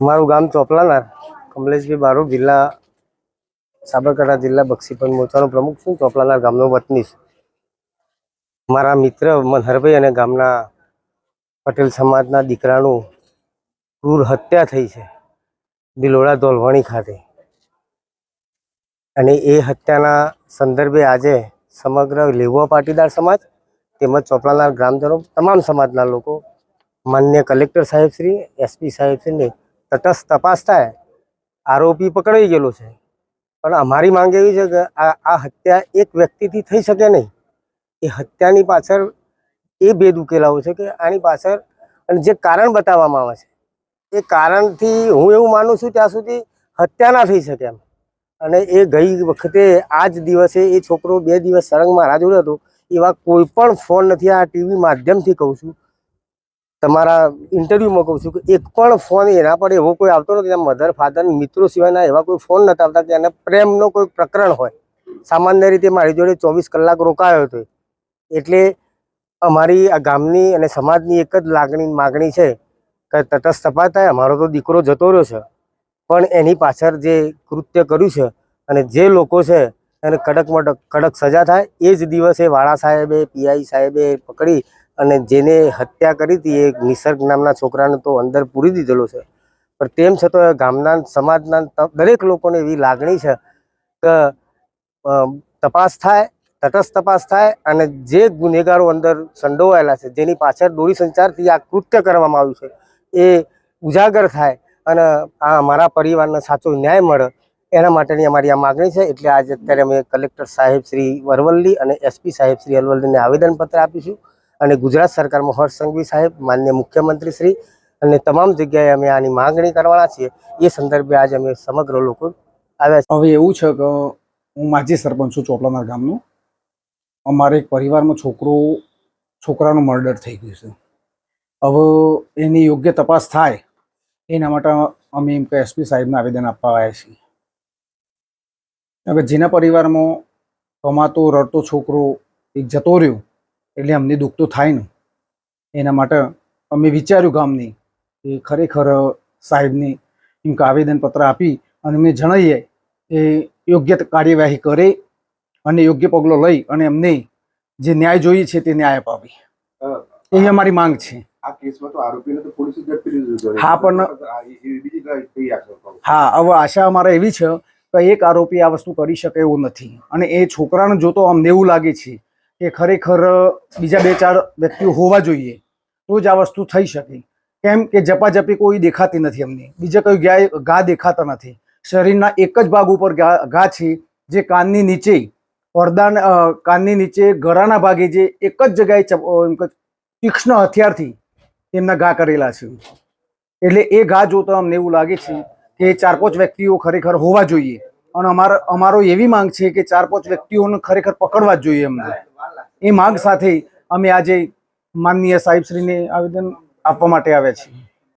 મારું ગામ ચોપલાનાર કમલેશભાઈ બારો, જિલ્લા સાબરકાંઠા, જિલ્લા બક્ષીપંચ મોરચાનો પ્રમુખ છું ચોપલાનાર ગામનો વતની છું. મારા મિત્ર મનહરભાઈ અને ગામના પટેલ સમાજના દીકરાનું ક્રૂર હત્યા થઈ છે, બિલોડા ધોલવાણી ખાતે. અને એ હત્યાના સંદર્ભે આજે સમગ્ર લેવા પાટીદાર સમાજ તેમજ ચોપલાનાર ગ્રામજનો, તમામ સમાજના લોકો, માન્ય કલેક્ટર સાહેબશ્રી, એસપી સાહેબશ્રીને તટસ્થ તપાસ થાય, આરોપી પકડાઈ ગયેલો છે. પણ અમારી માંગ એવી છે કે આ આ હત્યા એક વ્યક્તિથી થઈ શકે નહીં. એ હત્યાની પાછળ એ ભેદ ઉકેલાવો છે કે આની પાછળ અને જે કારણ બતાવવામાં આવે છે. એ કારણથી હું એવું માનું છું ત્યાં સુધી હત્યા ના થઈ શકે એમ. અને એ ગઈ વખતે આ જ દિવસે એ છોકરો બે દિવસ સળંગમાં મારા જોડે હતો, એવા કોઈ પણ ફોન નથી આ ટીવી માધ્યમથી કહું છું. તમારા ઇન્ટરવ્યુમાં કહું છું કે એક પણ ફોન એના પર એવો કોઈ આવતો નથી. એના મધર ફાધર મિત્રો સિવાયના એવા કોઈ ફોન નથી આવતા કે એને પ્રેમનો કોઈ પ્રકરણ હોય. સામાન્ય રીતે મારી જોડે ચોવીસ કલાક રોકાયો હતો એટલે અમારી આ ગામની અને સમાજની એક જ લાગણી, માગણી છે કે તટસ્થ થાય. અમારો તો દીકરો જતો રહ્યો છે. પણ એની પાછળ જે કૃત્ય કર્યું છે અને જે લોકો છે એને કડકમાં મડક કડક સજા થાય. એ જ દિવસે વાળા સાહેબે, પીઆઈ સાહેબે પકડી અને જેને હત્યા કરી હતી એ નિસર્ગ નામના છોકરાને તો અંદર પૂરી દીધેલો છે. પણ તેમ છતાં ગામના સમાજના દરેક લોકોને એવી લાગણી છે કે તપાસ થાય, તટસ્થ તપાસ થાય અને જે ગુનેગારો અંદર સંડોવાયેલા છે, જેની પાછળ દોરી સંચારથી આ કૃત્ય કરવામાં આવ્યું છે, એ ઉજાગર થાય અને આ અમારા પરિવારને સાચો ન્યાય મળે, એના માટેની અમારી આ માગણી છે. એટલે આજે અત્યારે અમે કલેક્ટર સાહેબ શ્રી વરવલ્લી અને એસપી સાહેબ શ્રી અરવલ્લીને આવેદનપત્ર આપીશું. અને ગુજરાત સરકારમાં હર્ષ સાહેબ, માન્ય મુખ્યમંત્રી શ્રી અને તમામ જગ્યાએ અમે આની માંગણી કરવાના છીએ. એ સંદર્ભે આજે અમે સમગ્ર લોકો આવ્યા હવે એવું છે કે હું માજી સરપંચ છું ચોપલાના ગામનો. અમારે એક પરિવારમાં છોકરો, છોકરાનું મર્ડર થઈ ગયું છે. હવે એની યોગ્ય તપાસ થાય, એના માટે અમે એમ કે એસપી સાહેબને આવેદન આપવા આવ્યા છીએ. હવે જેના પરિવારમાં કમાતો રડતો છોકરો એક જતો રહ્યો એટલે અમને દુઃખ તો થાય ને એના માટે અમે વિચાર્યું ગામની કે ખરેખર સાહેબને એમ કે આવેદનપત્ર આપી અને અમને જણાવીએ એ યોગ્ય કાર્યવાહી કરે અને યોગ્ય પગલો લઈ અને એમને જે ન્યાય જોઈએ છે તે ન્યાય અપાવે એ અમારી માંગ છે. હા, પણ-? હા હવે આશા અમારે એવી છે કે એક આરોપી આ વસ્તુ કરી શકે એવું નથી અને એ છોકરાને જોતો અમને એવું લાગે છે કે ખરેખર બીજા બે ચાર વ્યક્તિઓ હોવા જોઈએ તો જ આ વસ્તુ થઈ શકે. કેમ કે જપાજપી કોઈ દેખાતી નથી અમને. બીજા કોઈ ગાય ઘા દેખાતા નથી. શરીરના એક જ ભાગ ઉપર ઘા છે, જે કાનની નીચે પડદા કાનની નીચે, ગળાના ભાગે જે એક જ જગ્યાએ તીક્ષ્ણ હથિયારથી તેમના ઘા કરેલા છે. એટલે એ ઘા જોતા અમને એવું લાગે છે કે ચાર પાંચ વ્યક્તિઓ ખરેખર હોવા જોઈએ. અને અમારો અમારો એવી માંગ છે કે ચાર પાંચ વ્યક્તિઓને ખરેખર પકડવા જ જોઈએ અમને. એ માંગ સાથે અમે આજે માનનીય સાહેબશ્રીને આવેદન આપવા માટે આવ્યા છીએ.